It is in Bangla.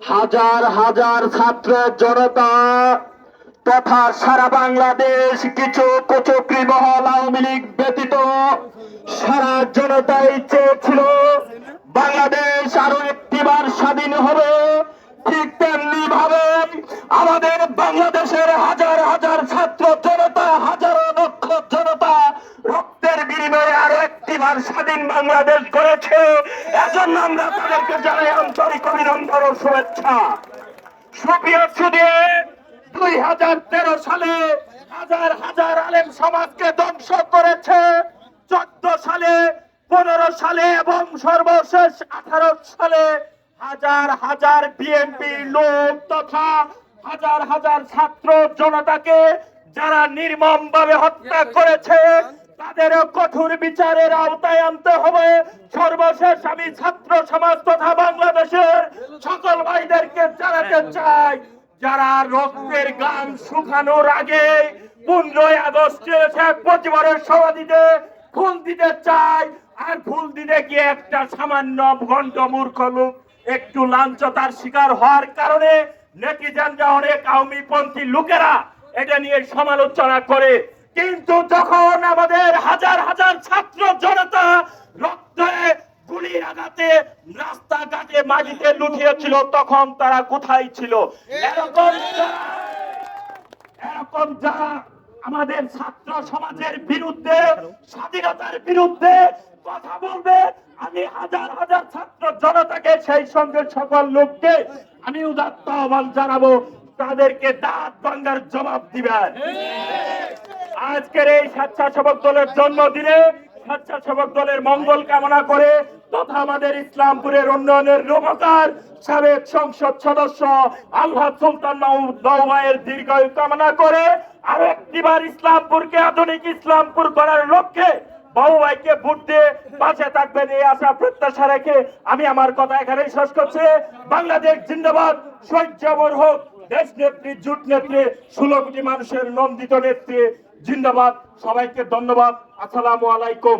হাজার হাজার ছাত্র জনতা তথা সারা বাংলাদেশ, কিছু কুচক্রী মহল আওয়ামী লীগ ব্যতীত সারা জনতাই চেয়েছিল বাংলাদেশ আরও একটিবার স্বাধীন হবে। ঠিক তেমনি ভাবে আমাদের বাংলাদেশের হাজার হাজার ছাত্র জনতা হাজারো লক্ষ জনতা রক্তের বিনিময়ে একটিবার স্বাধীন বাংলাদেশ করেছে। এজন্য আমরা তাদেরকে জানাই আন্তরিক অভিনন্দন ও শুভেচ্ছা। সুপ্রিয় সুদে, দুই হাজার তেরো সালে হাজার হাজার আলেম সমাজকে ধ্বংস করেছে। চোদ্দ সালে, পনেরো সালে এবং সর্বশেষ আঠারো সালে হাজার হাজার বিএনপি লোক তথা হাজার হাজার ছাত্র জনতাকে যারা নির্মম ভাবে হত্যা করেছে তাদেরও কঠোর বিচারের আওতায় আনতে হবে। সর্বশেষ আমি ছাত্র সমাজ তথা বাংলাদেশের সকল ভাইদেরকে জানাতে চাই, যারা রক্তের গান শুকানোর আগে পনেরোই আগস্টে শেখ মুজিবুরের সমাধিতে ফুল দিতে চাই আর ফুল দিতে গিয়ে একটা সামান্য ভণ্ড মূর্খ লোক একটু লাঞ্ছতার শিকার হওয়ার কারণে নেটিজেনরা অনেক আওয়ামী পন্থী লোকেরা এটা নিয়ে সমালোচনা করে। কিন্তু যখন আমাদের হাজার হাজার ছাত্র জনতা রক্তে গুলির আঘাতে রাস্তাঘাটে মাটিতে লুটিয়েছিল, তখন তারা কোথায় ছিল? এরকম এরকম যারা আমাদের ছাত্র সমাজের বিরুদ্ধে, স্বাধীনতার বিরুদ্ধে কথা বলবে, আমি হাজার হাজার ছাত্র জনতাকে সেই সঙ্গে সকল লোককে, আমি উদাত্ত আহ্বান জানাব, তাদেরকে দাঁত ভাঙ্গার জবাব দিবেন। আজকের এই স্বেচ্ছাসেবক দলের জন্মদিনে স্বেচ্ছাসেবক দলের মঙ্গল কামনা করে তথা আমাদের ইসলামপুরের উন্নয়নের রূপকার সাবেক সংসদ সদস্য আলহাদ সুলতান মাহমুদ দৌমায়ের দীর্ঘায়ু কামনা করে আর একটিবার ইসলামপুরকে, আধুনিক ইসলামপুর করার লক্ষ্যে আমি আমার কথা এখানেই শেষ করছি। বাংলাদেশ জিন্দাবাদ সহ্যবর হোক। দেশ নেত্রী জুট নেত্রী ষোলো কোটি মানুষের নন্দিত নেত্রী জিন্দাবাদ। সবাইকে ধন্যবাদ। আসসালামু আলাইকুম।